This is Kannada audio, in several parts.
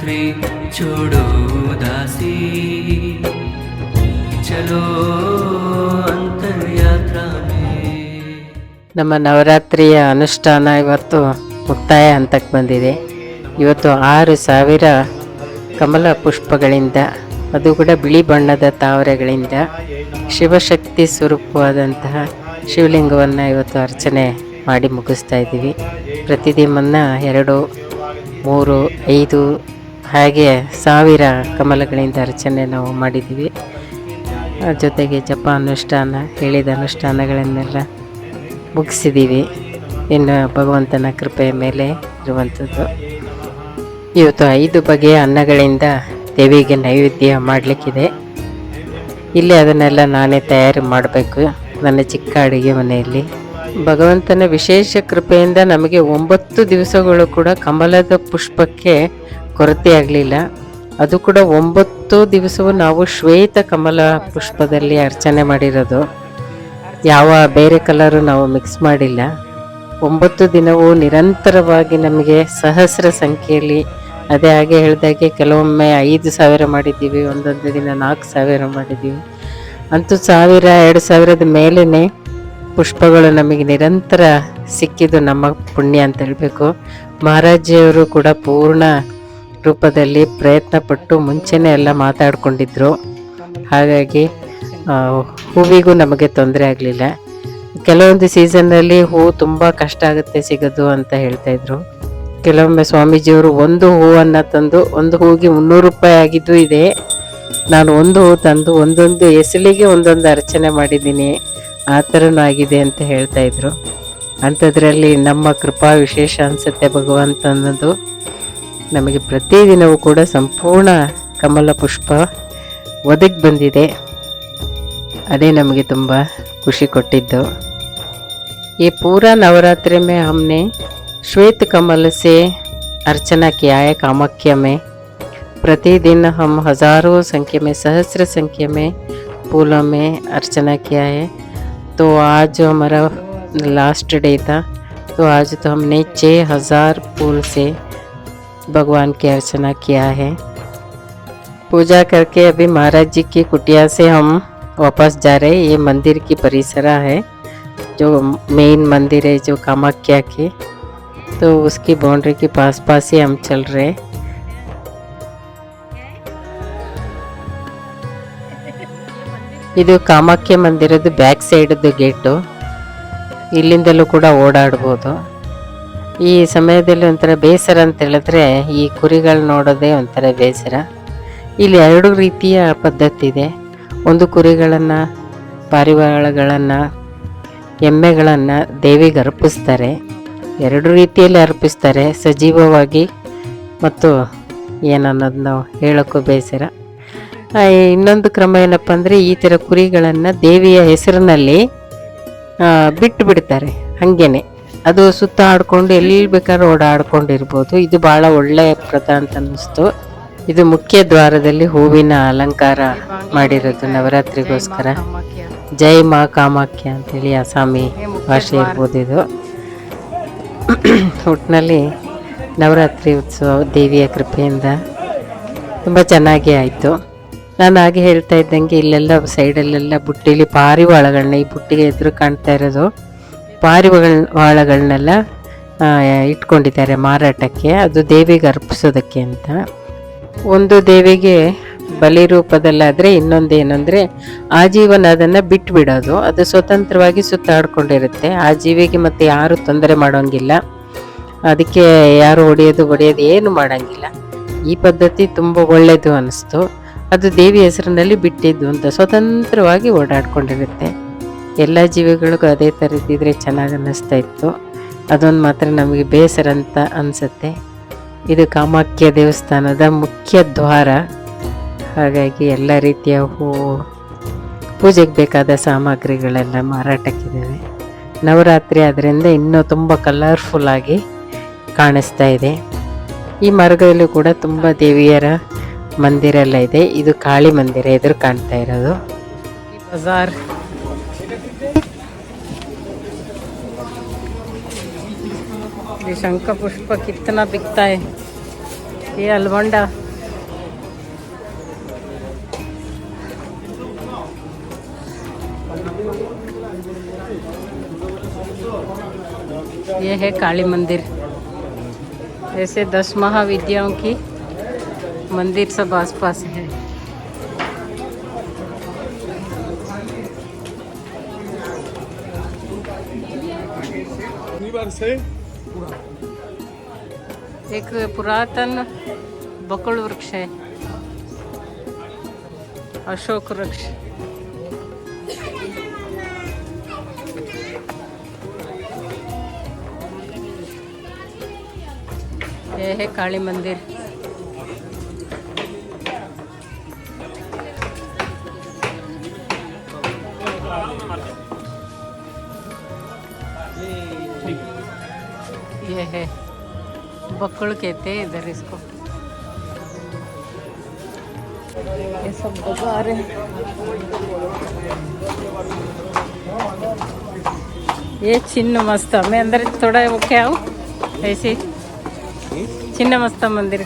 नवरात्रि छोड़ो उदासी चलो अंतर्यात्रा में ನಮ್ಮ ನವರಾತ್ರಿಯ ಅನುಷ್ಠಾನ ಇವತ್ತು ಮುಕ್ತಾಯ ಹಂತಕ್ಕೆ ಬಂದಿದೆ ಇವತ್ತು ಆರು ಸಾವಿರ ಕಮಲ ಪುಷ್ಪಗಳಿಂದ ಅದು ಕೂಡ ಬಿಳಿ ಬಣ್ಣದ ತಾವರೆಗಳಿಂದ ಶಿವಶಕ್ತಿ ಸ್ವರೂಪವಾದಂತಹ ಶಿವಲಿಂಗವನ್ನು ಇವತ್ತು ಅರ್ಚನೆ ಮಾಡಿ ಮುಗಿಸ್ತಾ ಇದ್ದೀವಿ ಪ್ರತಿದಿನ ಎರಡು ಮೂರು ಐದು ಹಾಗೆ ಸಾವಿರ ಕಮಲಗಳಿಂದ ಅರ್ಚನೆ ನಾವು ಮಾಡಿದ್ದೀವಿ. ಜೊತೆಗೆ ಜಪ ಅನುಷ್ಠಾನ, ಹೇಳಿದ ಅನುಷ್ಠಾನಗಳನ್ನೆಲ್ಲ ಮುಗಿಸಿದ್ದೀವಿ. ಇನ್ನು ಭಗವಂತನ ಕೃಪೆಯ ಮೇಲೆ ಇರುವಂಥದ್ದು. ಇವತ್ತು ಐದು ಬಗೆಯ ಅನ್ನಗಳಿಂದ ದೇವಿಗೆ ನೈವೇದ್ಯ ಮಾಡಲಿಕ್ಕಿದೆ. ಇಲ್ಲಿ ಅದನ್ನೆಲ್ಲ ನಾನೇ ತಯಾರು ಮಾಡಬೇಕು. ನನ್ನ ಚಿಕ್ಕ ಅಡುಗೆ ಮನೆಯಲ್ಲಿ. ಭಗವಂತನ ವಿಶೇಷ ಕೃಪೆಯಿಂದ ನಮಗೆ ಒಂಬತ್ತು ದಿವಸಗಳು ಕೂಡ ಕಮಲದ ಪುಷ್ಪಕ್ಕೆ ಕೊರತೆ ಆಗಲಿಲ್ಲ. ಅದು ಕೂಡ ಒಂಬತ್ತು ದಿವಸವೂ ನಾವು ಶ್ವೇತ ಕಮಲ ಪುಷ್ಪದಲ್ಲಿ ಅರ್ಚನೆ ಮಾಡಿರೋದು. ಯಾವ ಬೇರೆ ಕಲರು ನಾವು ಮಿಕ್ಸ್ ಮಾಡಿಲ್ಲ. ಒಂಬತ್ತು ದಿನವೂ ನಿರಂತರವಾಗಿ ನಮಗೆ ಸಹಸ್ರ ಸಂಖ್ಯೆಯಲ್ಲಿ ಅದೇ ಹಾಗೆ ಹೇಳಿದಾಗೆ ಕೆಲವೊಮ್ಮೆ ಐದು ಸಾವಿರ ಮಾಡಿದ್ದೀವಿ, ಒಂದೊಂದು ದಿನ ನಾಲ್ಕು ಸಾವಿರ ಮಾಡಿದ್ದೀವಿ. ಅಂತೂ ಸಾವಿರ, ಎರಡು ಸಾವಿರದ ಮೇಲೇ ಪುಷ್ಪಗಳು ನಮಗೆ ನಿರಂತರ ಸಿಕ್ಕಿದ್ದು ನಮ್ಮ ಪುಣ್ಯ ಅಂತ ಹೇಳಬೇಕು. ಮಹಾರಾಜಿಯವರು ಕೂಡ ಪೂರ್ಣ ರೂಪದಲ್ಲಿ ಪ್ರಯತ್ನ ಪಟ್ಟು ಮುಂಚೆನೇ ಎಲ್ಲ ಮಾತಾಡ್ಕೊಂಡಿದ್ರು. ಹಾಗಾಗಿ ಹೂವಿಗೂ ನಮಗೆ ತೊಂದರೆ ಆಗಲಿಲ್ಲ. ಕೆಲವೊಂದು ಸೀಸನ್ನಲ್ಲಿ ಹೂವು ತುಂಬ ಕಷ್ಟ ಆಗುತ್ತೆ ಸಿಗೋದು ಅಂತ ಹೇಳ್ತಾಯಿದ್ರು ಕೆಲವೊಮ್ಮೆ ಸ್ವಾಮೀಜಿಯವರು ಒಂದು ಹೂವನ್ನು ತಂದು, ಒಂದು ಹೂವಿಗೆ ಮುನ್ನೂರು ರೂಪಾಯಿ ಆಗಿದ್ದು ಇದೆ. ನಾನು ಒಂದು ಹೂ ತಂದು, ಒಂದೊಂದು ಎಸಲಿಗೆ ಒಂದೊಂದು ಅರ್ಚನೆ ಮಾಡಿದ್ದೀನಿ. ಆ ಥರನೂ ಆಗಿದೆ ಅಂತ ಹೇಳ್ತಾಯಿದ್ರು ಅಂಥದ್ರಲ್ಲಿ ನಮ್ಮ ಕೃಪಾ ವಿಶೇಷ ಅನಿಸುತ್ತೆ ಭಗವಂತ ಅನ್ನೋದು. ನಮಗೆ ಪ್ರತಿದಿನವೂ ಕೂಡ ಸಂಪೂರ್ಣ ಕಮಲ ಪುಷ್ಪ ಒದಗಿ ಬಂದಿದೆ ಅದೇ ನಮಗೆ ತುಂಬ ಖುಷಿ ಕೊಟ್ಟಿದ್ದು ये पूरा नवरात्रि में हमने श्वेत कमल से अर्चना किया है कामाख्या में प्रतिदिन हम हजारों संख्या में सहस्र संख्या में फूलों में अर्चना किया है तो आज जो हमारा लास्ट डे था तो आज तो हमने छः हजार फूल से भगवान की अर्चना किया है पूजा करके अभी महाराज जी की कुटिया से हम वापस जा रहे हैं ये मंदिर की परिसरा है जो मेन मंदिर है जो कामाख्या के तो उसकी बाउंड्री के पास पास ही हम चल रहे हैं ಇದು ಕಾಮಾಖ್ಯ ಮಂದಿರದ ಬ್ಯಾಕ್ ಸೈಡದ್ದು ಗೇಟು ಇಲ್ಲಿಂದಲೂ ಕೂಡ ಓಡಾಡ್ಬೋದು ಈ ಸಮಯದಲ್ಲಿ ಒಂಥರ ಬೇಸರ ಅಂತ ಹೇಳಿದ್ರೆ ಈ ಕುರಿಗಳು ನೋಡೋದೇ ಒಂಥರ ಬೇಸರ. ಇಲ್ಲಿ ಎರಡು ರೀತಿಯ ಪದ್ಧತಿ ಇದೆ. ಒಂದು ಕುರಿಗಳನ್ನು, ಪಾರಿವಾಳಗಳನ್ನು, ಎಮ್ಮೆಗಳನ್ನು ದೇವಿಗೆ ಅರ್ಪಿಸ್ತಾರೆ. ಎರಡು ರೀತಿಯಲ್ಲಿ ಅರ್ಪಿಸ್ತಾರೆ, ಸಜೀವವಾಗಿ ಮತ್ತು ಏನನ್ನೋದು ನಾವು ಹೇಳೋಕ್ಕೂ ಬೇಸರ ಇನ್ನೊಂದು ಕ್ರಮ ಏನಪ್ಪ ಅಂದರೆ ಈ ಥರ ಕುರಿಗಳನ್ನು ದೇವಿಯ ಹೆಸರಿನಲ್ಲಿ ಬಿಟ್ಟು ಬಿಡ್ತಾರೆ, ಹಾಗೇನೆ. ಅದು ಸುತ್ತ ಆಡ್ಕೊಂಡು ಎಲ್ಲಿ ಬೇಕಾದ್ರೂ ಓಡಾಡ್ಕೊಂಡಿರ್ಬೋದು. ಇದು ಭಾಳ ಒಳ್ಳೆಯ ಪ್ರಥ ಅಂತ ಅನ್ನಿಸ್ತು. ಇದು ಮುಖ್ಯ ದ್ವಾರದಲ್ಲಿ ಹೂವಿನ ಅಲಂಕಾರ ಮಾಡಿರೋದು ನವರಾತ್ರಿಗೋಸ್ಕರ. ಜೈ ಮಾ ಕಾಮಾಖ್ಯ ಅಂತೇಳಿ ಅಸಾಮಿ ಭಾಷೆ ಇರ್ಬೋದು ಇದು. ಒಟ್ಟಿನಲ್ಲಿ ನವರಾತ್ರಿ ಉತ್ಸವ ದೇವಿಯ ಕೃಪೆಯಿಂದ ತುಂಬ ಚೆನ್ನಾಗಿ ಆಯಿತು. ನಾನು ಹಾಗೆ ಹೇಳ್ತಾ ಇದ್ದಂಗೆ ಇಲ್ಲೆಲ್ಲ ಸೈಡಲ್ಲೆಲ್ಲ ಬುಟ್ಟಿಲಿ ಪಾರಿವಾಳಗಳನ್ನ ಈ ಬುಟ್ಟಿಗೆ ಎದುರು ಕಾಣ್ತಾ ಇರೋದು. ಪಾರಿವಾಳ ವಾಳಗಳನ್ನೆಲ್ಲ ಇಟ್ಕೊಂಡಿದ್ದಾರೆ ಮಾರಾಟಕ್ಕೆ. ಅದು ದೇವಿಗೆ ಅರ್ಪಿಸೋದಕ್ಕೆ ಅಂತ. ಒಂದು ದೇವಿಗೆ ಬಲಿ ರೂಪದಲ್ಲಾದರೆ ಇನ್ನೊಂದು ಏನಂದರೆ ಜೀವನ ಅದನ್ನು ಬಿಟ್ಟು ಬಿಡೋದು ಅದು ಸ್ವತಂತ್ರವಾಗಿ ಸುತ್ತಾಡ್ಕೊಂಡಿರುತ್ತೆ. ಆ ಜೀವಿಗೆ ಮತ್ತೆ ಯಾರು ತೊಂದರೆ ಮಾಡೋಂಗಿಲ್ಲ. ಅದಕ್ಕೆ ಯಾರು ಹೊಡೆಯೋದು ಹೊಡೆಯೋದು ಏನು ಮಾಡೋಂಗಿಲ್ಲ. ಈ ಪದ್ಧತಿ ತುಂಬ ಒಳ್ಳೆಯದು ಅನ್ನಿಸ್ತು ಅದು ದೇವಿ ಹೆಸರಿನಲ್ಲಿ ಬಿಟ್ಟಿದ್ದು ಅಂತ ಸ್ವತಂತ್ರವಾಗಿ ಓಡಾಡ್ಕೊಂಡಿರುತ್ತೆ. ಎಲ್ಲ ಜೀವಿಗಳಿಗೂ ಅದೇ ಥರದ್ದಿದ್ರೆ ಚೆನ್ನಾಗಿ ಅನ್ನಿಸ್ತಾ ಇತ್ತು. ಅದೊಂದು ಮಾತ್ರ ನಮಗೆ ಬೇಸರ ಅಂತ ಅನಿಸುತ್ತೆ. ಇದು ಕಾಮಾಖ್ಯ ದೇವಸ್ಥಾನದ ಮುಖ್ಯ ದ್ವಾರ. ಹಾಗಾಗಿ ಎಲ್ಲ ರೀತಿಯ ಹೂವು ಪೂಜೆಗೆ ಬೇಕಾದ ಸಾಮಗ್ರಿಗಳೆಲ್ಲ ಮಾರಾಟಕ್ಕಿದ್ದಾವೆ ನವರಾತ್ರಿ ಆದ್ದರಿಂದ ಇನ್ನೂ ತುಂಬ ಕಲರ್ಫುಲ್ಲಾಗಿ ಕಾಣಿಸ್ತಾ ಇದೆ. ಈ ಮಾರ್ಗದಲ್ಲೂ ಕೂಡ ತುಂಬ ದೇವಿಯರ ಮಂದಿರ ಎಲ್ಲ ಇದೆ. ಇದು ಕಾಳಿ ಮಂದಿರ ಎದುರು ಕಾಣ್ತಾ ಇರೋದು. ಬಜಾರ್ ये पुष्प कितना बिकता है। ये अलमंडा ये है काली मंदिर। ऐसे दस महाविद्याओं की मंदिर सब आसपास है। एक पुरातन बकुल वृक्ष है अशोक वृक्ष। ये है काली मंदिर। ये है। बकुल कहते हैं इधर इसको। ये सब गुब्बार है। ये चिन्ह मस्त, मैं अंदर थोड़ा वो क्या हूँ? ऐसे। चिन्ह मस्त मंदिर।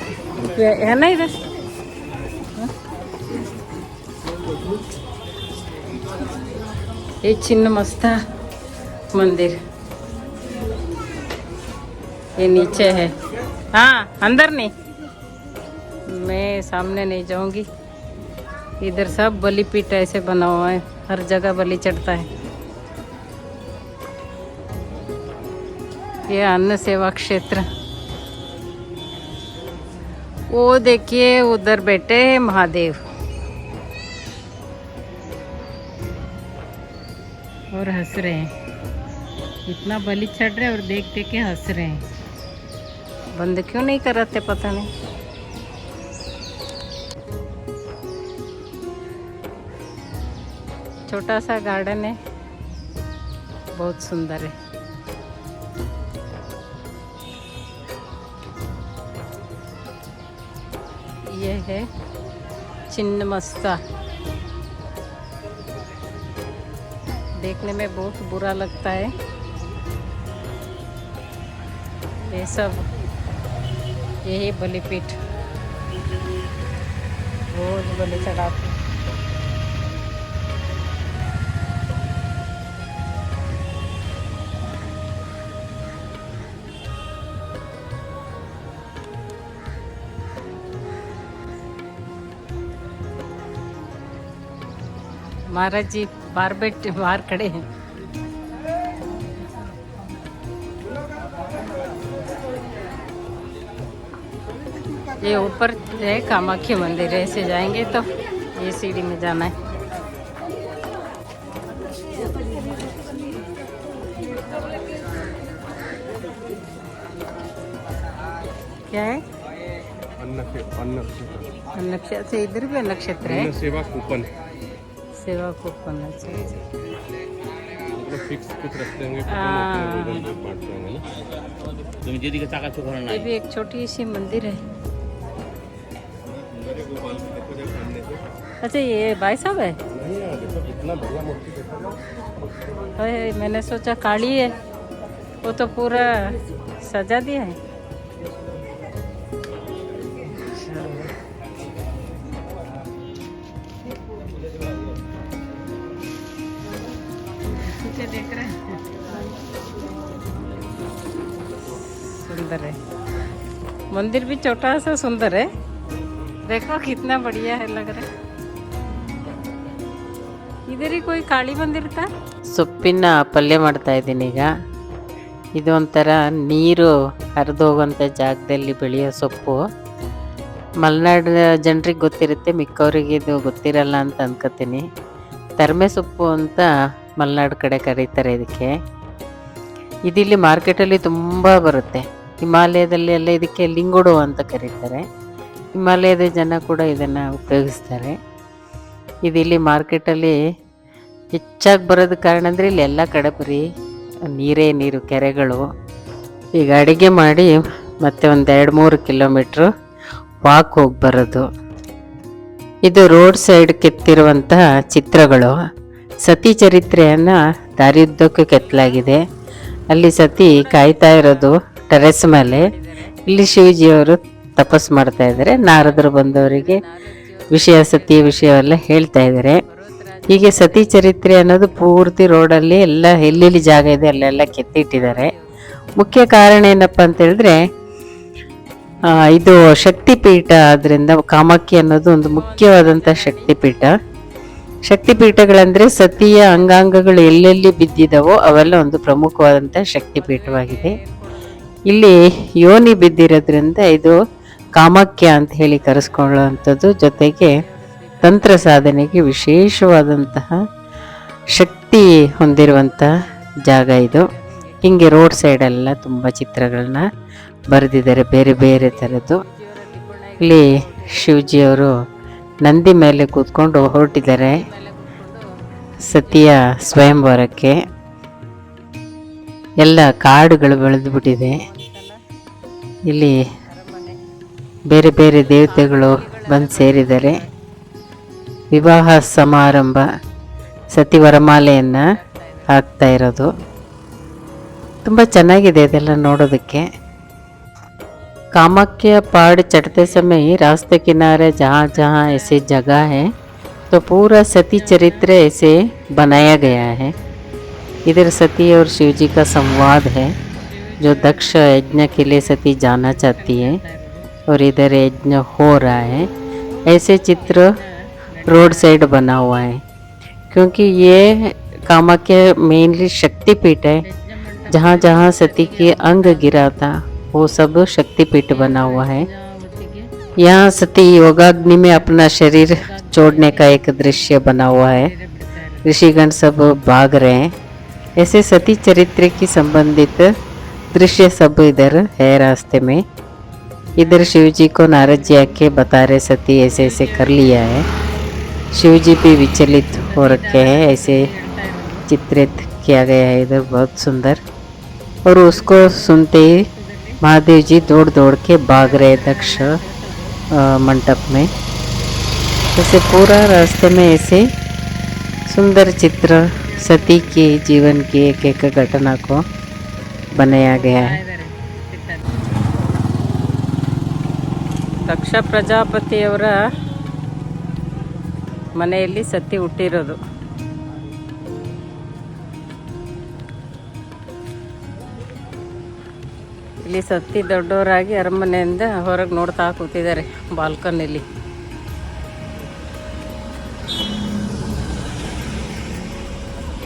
है ना इधर? ये चिन्ह मस्ता मंदिर। ये नीचे है। हाँ अंदर नहीं। मैं सामने नहीं जाऊँगी। इधर सब बलिपीठ ऐसे बना हुआ है। हर जगह बलि चढ़ता है। ये अन्न सेवा क्षेत्र। वो देखिए, उधर बैठे हैं महादेव। और हंस रहे हैं। इतना बलि चढ़ रहे और देख देख के हंस रहे हैं। बंद क्यों नहीं कर कराते पता नहीं? छोटा सा गार्डन है। बहुत सुंदर है। ये है चिन्नमस्ता देखने में बहुत बुरा लगता है। ये सब यही बलिपीठ रोज बलि चढ़ाते। महाराज जी बाहर बैठे बाहर खड़े हैं। ये ऊपर है कामाख्या मंदिर है ऐसे जाएँगे तो ये सीढ़ी में जाना है। क्या है? से इधर भी नक्षत्र है? सेवा कूपन सेवा कूपन अच्छा फिक्स कुछ रखते होंगे तुम ये भी एक छोटी सी मंदिर है। अच्छा ये भाई साहब है? नहीं यार बढ़िया अरे मैंने सोचा काली है। वो तो पूरा सजा दिया है। देख रहे हैं। सुंदर है। मंदिर भी छोटा सा सुंदर है। देखो कितना बढ़िया है लग रहा है। ಇದರಿ ಕೊಯ್ ಕಾಳಿ ಸೊಪ್ಪಿನ ಪಲ್ಯ ಮಾಡ್ತಾ ಇದ್ದೀನಿ ಈಗ. ಇದೊಂಥರ ನೀರು ಹರಿದೋಗುವಂಥ ಜಾಗದಲ್ಲಿ ಬೆಳೆಯೋ ಸೊಪ್ಪು. ಮಲೆನಾಡು ಜನರಿಗೆ ಗೊತ್ತಿರುತ್ತೆ, ಮಿಕ್ಕವರಿಗೆ ಇದು ಗೊತ್ತಿರಲ್ಲ ಅಂತ ಅನ್ಕೋತೀನಿ. ತರ್ಮೆ ಸೊಪ್ಪು ಅಂತ ಮಲೆನಾಡು ಕಡೆ ಕರೀತಾರೆ ಇದಕ್ಕೆ. ಇದಿಲ್ಲಿ ಮಾರ್ಕೆಟಲ್ಲಿ ತುಂಬ ಬರುತ್ತೆ. ಹಿಮಾಲಯದಲ್ಲಿ ಎಲ್ಲ ಇದಕ್ಕೆ ಲಿಂಗುಡು ಅಂತ ಕರೀತಾರೆ. ಹಿಮಾಲಯದ ಜನ ಕೂಡ ಇದನ್ನು ಉಪಯೋಗಿಸ್ತಾರೆ. ಇದಿಲ್ಲಿ ಮಾರ್ಕೆಟಲ್ಲಿ ಹೆಚ್ಚಾಗಿ ಬರೋದು ಕಾರಣ ಅಂದರೆ ಇಲ್ಲಿ ಎಲ್ಲ ಕಡೆ ಬರೀ ನೀರೇ ನೀರು, ಕೆರೆಗಳು. ಈಗ ಅಡುಗೆ ಮಾಡಿ ಮತ್ತೆ ಒಂದು ಎರಡು ಮೂರು ಕಿಲೋಮೀಟ್ರು ವಾಕ್ ಹೋಗಿ ಬರೋದು. ಇದು ರೋಡ್ ಸೈಡ್ ಕೆತ್ತಿರುವಂತಹ ಚಿತ್ರಗಳು. ಸತಿ ಚರಿತ್ರೆಯನ್ನು ದಾರಿಯುದ್ದಕ್ಕೂ ಕೆತ್ತಲಾಗಿದೆ. ಅಲ್ಲಿ ಸತಿ ಕಾಯ್ತಾ ಇರೋದು ಟೆರೆಸ್ ಮೇಲೆ. ಇಲ್ಲಿ ಶಿವಜಿಯವರು ತಪಸ್ ಮಾಡ್ತಾ ಇದ್ದಾರೆ. ನಾರದರು ಬಂದವರಿಗೆ ವಿಷಯ, ಸತಿಯ ವಿಷಯವೆಲ್ಲ ಹೇಳ್ತಾ ಇದ್ದಾರೆ. ಹೀಗೆ ಸತಿ ಚರಿತ್ರೆ ಅನ್ನೋದು ಪೂರ್ತಿ ರೋಡಲ್ಲಿ ಎಲ್ಲ ಎಲ್ಲೆಲ್ಲಿ ಜಾಗ ಇದೆ ಅಲ್ಲೆಲ್ಲ ಕೆತ್ತಿಟ್ಟಿದ್ದಾರೆ. ಮುಖ್ಯ ಕಾರಣ ಏನಪ್ಪ ಅಂತ ಹೇಳಿದ್ರೆ ಆ, ಇದು ಶಕ್ತಿಪೀಠ ಆದ್ದರಿಂದ ಕಾಮಾಕ್ಷಿ ಅನ್ನೋದು ಒಂದು ಮುಖ್ಯವಾದಂಥ ಶಕ್ತಿಪೀಠ. ಶಕ್ತಿಪೀಠಗಳಂದರೆ ಸತಿಯ ಅಂಗಾಂಗಗಳು ಎಲ್ಲೆಲ್ಲಿ ಬಿದ್ದಿದವೋ ಅವೆಲ್ಲ ಒಂದು ಪ್ರಮುಖವಾದಂಥ ಶಕ್ತಿಪೀಠವಾಗಿದೆ. ಇಲ್ಲಿ ಯೋನಿ ಬಿದ್ದಿರೋದ್ರಿಂದ ಇದು ಕಾಮಾಖ್ಯ ಅಂತ ಹೇಳಿ ಕರೆಸ್ಕೊಳ್ಳುವಂಥದ್ದು ಜೊತೆಗೆ ತಂತ್ರ ಸಾಧನೆಗೆ ವಿಶೇಷವಾದಂತಹ ಶಕ್ತಿ ಹೊಂದಿರುವಂತಹ ಜಾಗ ಇದು. ಹಿಂಗೆ ರೋಡ್ ಸೈಡೆಲ್ಲ ತುಂಬ ಚಿತ್ರಗಳನ್ನ ಬರೆದಿದ್ದಾರೆ ಬೇರೆ ಬೇರೆ ಥರದ್ದು. ಇಲ್ಲಿ ಶಿವಜಿಯವರು ನಂದಿ ಮೇಲೆ ಕೂತ್ಕೊಂಡು ಹೊರಟಿದ್ದಾರೆ ಸತಿಯ ಸ್ವಯಂವರಕ್ಕೆ. ಎಲ್ಲ ಕಾಡುಗಳು ಬೆಳೆದು ಬಿಟ್ಟಿದೆ ಇಲ್ಲಿ ಬೇರೆ ಬೇರೆ ದೇವತೆಗಳು ಬಂದು ಸೇರಿದ್ದಾರೆ. ವಿವಾಹ ಸಮಾರಂಭ ಸತಿ ವರಮಾಲೆಯನ್ನು ಹಾಕ್ತಾ ಇರೋದು ತುಂಬ ಚೆನ್ನಾಗಿದೆ ಇದೆಲ್ಲ ನೋಡೋದಕ್ಕೆ कामाख्य पहाड़ चढ़ते समय रास्ते किनारे जहाँ जहाँ ऐसे जगह है तो पूरा सती चरित्र ऐसे बनाया गया है इधर सती और शिव जी का संवाद है जो दक्ष यज्ञ के लिए सती जाना चाहती है और इधर यज्ञ हो रहा है ऐसे चित्र रोड साइड बना हुआ है। क्योंकि ये कामाख्य मेनली शक्तिपीठ है। जहाँ जहाँ सती के अंग गिरा था, वो सब शक्तिपीठ बना हुआ है। यहाँ सती योगाग्नि में अपना शरीर छोड़ने का एक दृश्य बना हुआ है। ऋषिगण सब भाग रहे हैं। ऐसे सती चरित्र की संबंधित दृश्य सब इधर है रास्ते में। इधर शिव जी को नारद जी आके बता रहे, सती ऐसे ऐसे कर लिया है। शिव जी भी विचलित हो रखे हैं ऐसे चित्रित किया गया है इधर बहुत सुंदर और उसको सुनते ही महादेव जी दौड़ दौड़ के भाग रहे दक्ष अ, मंडप में जैसे पूरा रास्ते में ऐसे सुंदर चित्र सती के जीवन की एक एक घटना को बनाया गया है ದಕ್ಷ ಪ್ರಜಾಪತಿಯವರ ಮನೆಯಲ್ಲಿ ಸತ್ತಿ ಹುಟ್ಟಿರೋದು. ಇಲ್ಲಿ ಸತ್ತಿ ದೊಡ್ಡವರಾಗಿ ಅರಮನೆಯಿಂದ ಹೊರಗೆ ನೋಡ್ತಾ ಕೂತಿದ್ದಾರೆ ಬಾಲ್ಕನಿಲಿ.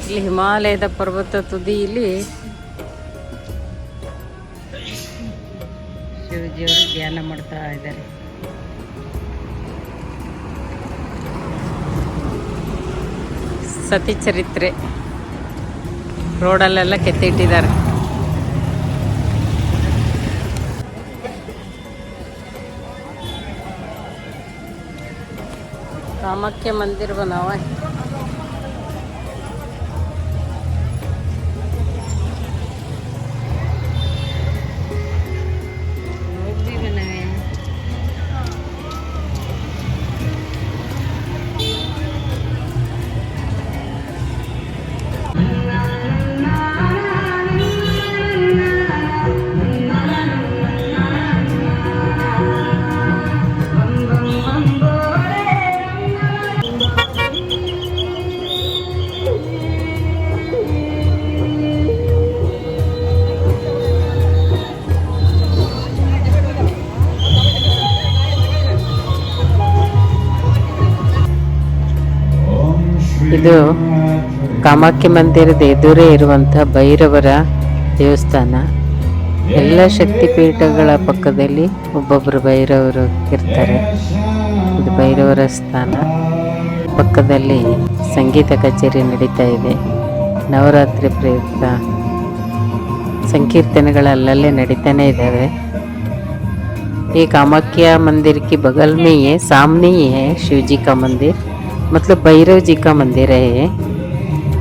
ಇಲ್ಲಿ ಹಿಮಾಲಯದ ಪರ್ವತ ತುದಿಯಲ್ಲಿ ಶಿವಜಿಯವರು ಧ್ಯಾನ ಮಾಡ್ತಾ ಇದ್ದಾರೆ. ಸತಿ ಚರಿತ್ರೆ ರೋಡಲ್ಲೆಲ್ಲ ಕೆತ್ತಿಟ್ಟಿದ್ದಾರೆ कामाख्या मंदिर बना हुआ है ಕಾಮಾಖ್ಯ ಮಂದಿರದ ಎದುರೇ ಇರುವಂಥ ಭೈರವರ ದೇವಸ್ಥಾನ ಎಲ್ಲ ಶಕ್ತಿಪೀಠಗಳ ಪಕ್ಕದಲ್ಲಿ ಒಬ್ಬೊಬ್ಬರು ಭೈರವರು ಇರ್ತಾರೆ ಇದು ಭೈರವರ ಸ್ಥಾನ ಪಕ್ಕದಲ್ಲಿ ಸಂಗೀತ ಕಚೇರಿ ನಡೀತಾ ಇದೆ ನವರಾತ್ರಿ ಪ್ರಯುಕ್ತ ಸಂಕೀರ್ತನೆಗಳು ಅಲ್ಲಲ್ಲೇ ನಡೀತಾನೆ ಇದ್ದಾವೆ ये कामाख्या मंदिर के बगल में ही है सामने ही है शिव जी का मंदिर मतलब भैरव जी का मंदिर है ये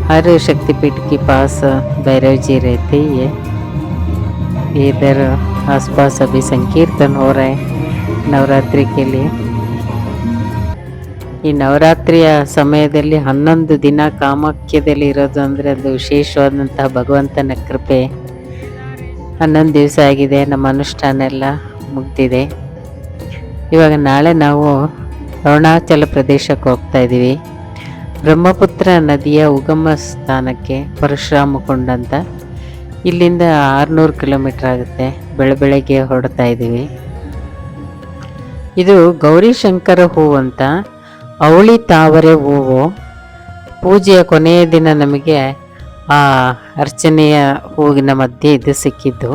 हर शक्तिपीठ के पास भैरव जी रहते ही है ये इधर आसपास अभी संकीर्तन हो रहे हैं नवरात्रि के लिए ಈ ನವರಾತ್ರಿಯ ಸಮಯದಲ್ಲಿ ಹನ್ನೊಂದು ದಿನ ಕಾಮಾಖ್ಯದಲ್ಲಿ ಇರೋದು ಅಂದರೆ ಅದು ವಿಶೇಷವಾದಂತಹ ಭಗವಂತನ ಕೃಪೆ ಹನ್ನೊಂದು ದಿವಸ ಆಗಿದೆ ನಮ್ಮ ಅನುಷ್ಠಾನ ಎಲ್ಲ ಮುಗ್ದಿದೆ ಇವಾಗ ನಾಳೆ ನಾವು ಅರುಣಾಚಲ ಪ್ರದೇಶಕ್ಕೆ ಹೋಗ್ತಾ ಇದ್ದೀವಿ ಬ್ರಹ್ಮಪುತ್ರ ನದಿಯ ಉಗಮ ಸ್ಥಾನಕ್ಕೆ ಪರಶುರಾಮ ಕೊಂಡ ಅಂತ ಇಲ್ಲಿಂದ ಆರುನೂರು ಕಿಲೋಮೀಟರ್ ಆಗುತ್ತೆ. ಬೆಳ ಬೆಳಗ್ಗೆ ಹೊಡ್ತಾ ಇದ್ದೀವಿ. ಇದು ಗೌರಿಶಂಕರ ಹೂವು ಅಂತ. ಅವಳಿ ತಾವರೆ ಹೂವು. ಪೂಜೆಯ ಕೊನೆಯ ದಿನ ನಮಗೆ ಆ ಅರ್ಚನೆಯ ಹೂವಿನ ಮಧ್ಯೆ ಇದು ಸಿಕ್ಕಿದ್ದು.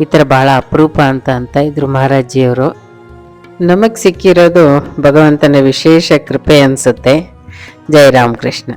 ಈ ಥರ ಭಾಳ ಅಪರೂಪ ಅಂತ ಅಂತ ಇದ್ರು ಮಹಾರಾಜಿಯವರು ನಮಗೆ ಸಿಕ್ಕಿರೋದು ಭಗವಂತನ ವಿಶೇಷ ಕೃಪೆ ಅನಿಸುತ್ತೆ. జై రామకృష్ణ